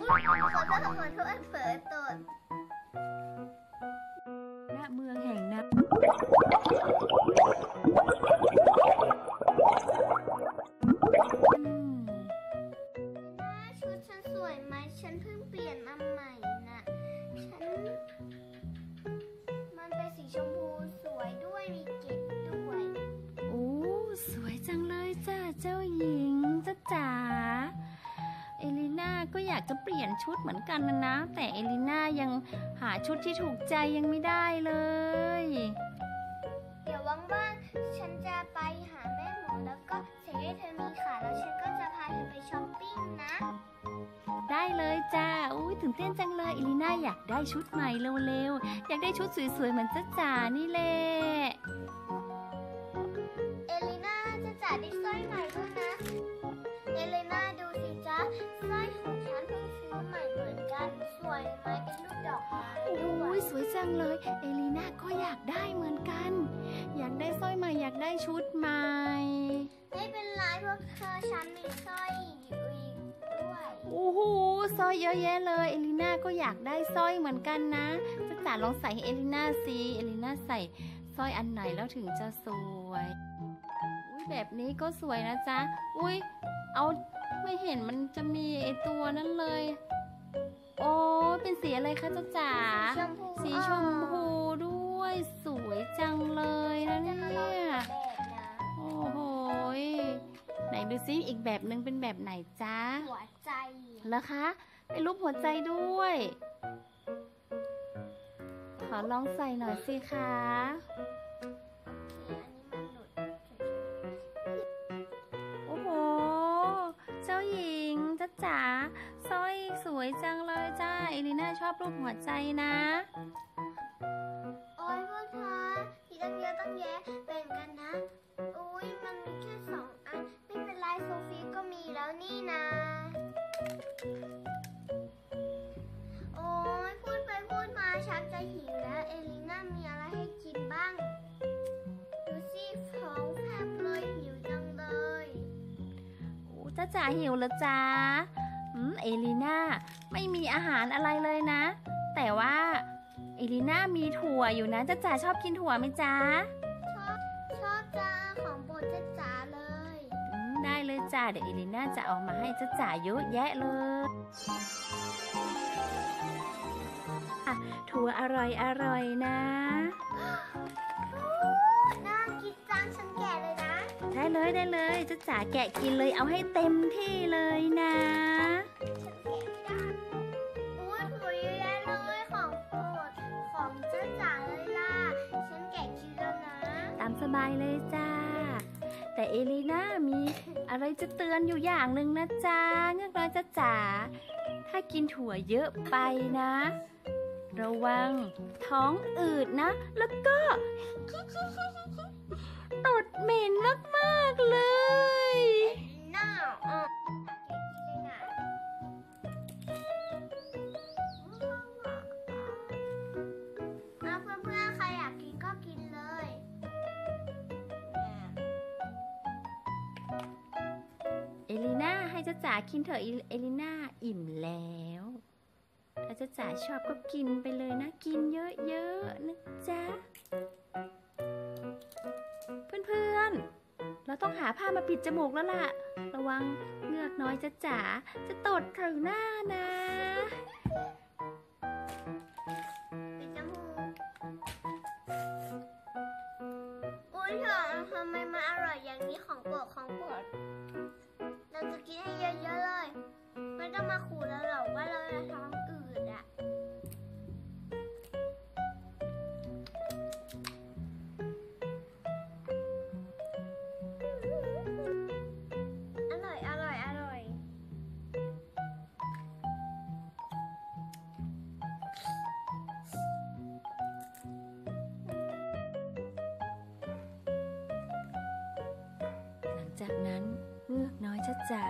อุ๊ยขอโทษขอโทษเผลอตดณเมืองแห่งน้ำ ชุดเหมือนกันนะนะ แต่เอลิน่ายังหาชุดที่ถูกใจยังไม่ได้เลย เดี๋ยวว่างๆฉันจะไปหาแม่หมอแล้วก็เสกให้เธอมีขาแล้วฉันก็จะพาเธอไปช้อปปิ้งนะ ได้เลยจ้าอุ้ยตื่นเต้นจังเลยเอลิน่าอยากได้ชุดใหม่เร็วๆอยากได้ชุดสวยๆเหมือนจ้าจ๋านี่แหละ เลย เอลิน่าก็อยากได้เหมือนกัน อยากได้สร้อยใหม่อยากได้ชุดใหม่ ไม่เป็นไรพวกเธอฉันมีสร้อยอยู่อีกด้วยโอ้โหสร้อยเยอะแยะเลย เอลิน่าก็อยากได้สร้อยเหมือนกันนะจ้าจ๋าลองใส่ให้เอลิน่าสิเอลิน่าใส่สร้อยอันไหนแล้วถึงจะสวยอุ้ยแบบนี้ก็สวยนะจ๊ะอุ้ยเอาไม่เห็นมันจะมีไอตัวนั้นเลยโอ้เป็นสีอะไรคะจ้าจ๋าชมพูสีชมพูด้วยสวยจังเลยนะเนี่ยแบบนะโอ้โหยไหนดูซิอีกแบบหนึ่งเป็นแบบไหนจ๊ะหัวใจแล้วคะเป็นรูปหัวใจด้วย ขอลองใส่หน่อยสิคะอันนี้มันหลุดโอ้โหเจ้าหญิงจ้าจ๋าสร้อยสวยจังเลย จ้า เอลิน่าชอบรูปหัวใจนะ โอ้ยพวกเธอมีตั้งเยอะตั้งแยะแบ่งกันนะ อุ้ยมันมีแค่สองอัน ไม่เป็นไรโซฟีก็มีแล้วนี่นะ โอ้ยพูดไปพูดมาชักจะหิวแล้ว เอลิน่ามีอะไรให้กินบ้างดูสิท้องแฟบเลยหิวจังเลยโอ้จ้าจ๋าหิวแล้วจ้า อืมเอลิน่าไม่มีอาหารอะไรเลยนะ แต่ว่าเอลิน่ามีถั่วอยู่นะจ้าจ๋าชอบกินถั่วไหมจ๊ะชอบชอบจ้าของโปรดจ้าจ๋าเลยอืมได้เลยจ้าเดี๋ยวเอลิน่าจะเอามาให้จ้าจ๋าเยอะแยะเลยอะถั่วอร่อยอร่อยนะ ได้เลยได้เลยจ้าจ๋าแกะกินเลยเอาให้เต็มที่เลยนะฉันแก่ไม่ได้อุ้ยถั่วเยอะแยะเลยของโปรดของจ้าจ๋าเลยล่ะ ฉันแก่กินแล้วนะ ตามสบายเลยจ้า แต่เอลิน่ามีอะไรจะเตือนอยู่อย่างหนึ่งนะจ๊ะเงือกน้อยจ้าจ๋า ถ้ากินถั่วเยอะไปนะ ระวังท้องอืดนะ แล้วก็ ตดเหม็นมากๆเลย น่าอะแก่กินเลยนะเพื่อนๆใครอยากกินก็กินเลยเอลิน่าให้จ้าจ๋ากินเถอะเอเอลิน่าอิ่มแล้วถ้าจ้าจ๋าชอบก็กินไปเลยนะ กินเยอะๆนะจ๊ะ เราต้องหาผ้ามาปิดจมูกแล้วล่ะ ระวังเงือกน้อยจะจ๋าจะตดถึงหน้านะ จากนั้นเงือกน้อยจ้าจ่า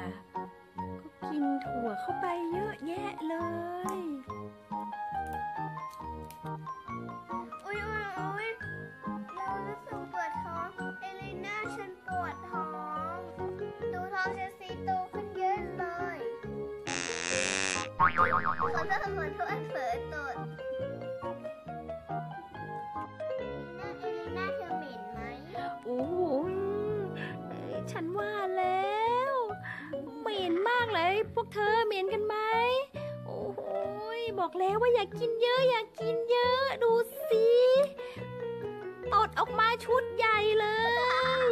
ก็กินถั่วเข้าไปเยอะแยะเลย อุ้ยอุ้ยอุ้ยเรารู้สึกปวดท้อง เอลิน่าฉันปวดท้อง ดูท้องฉันสีโตขึ้นเยอะเลยขอโทษขอโทษเผลอตด มากเลย พวกเธอเหม็นกันไหมโอ้โหยบอกแล้วว่าอย่ากกินเยอะ อย่ากินเยอะ ดูสิตดออกมาชุดใหญ่เลย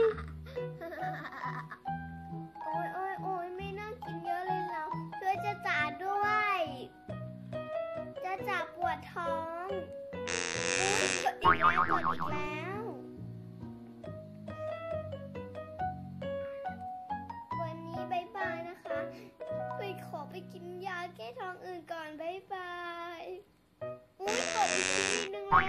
ท้องอื่นก่อนบายบาย อุ้ยกดอีกทีนึงแล้ว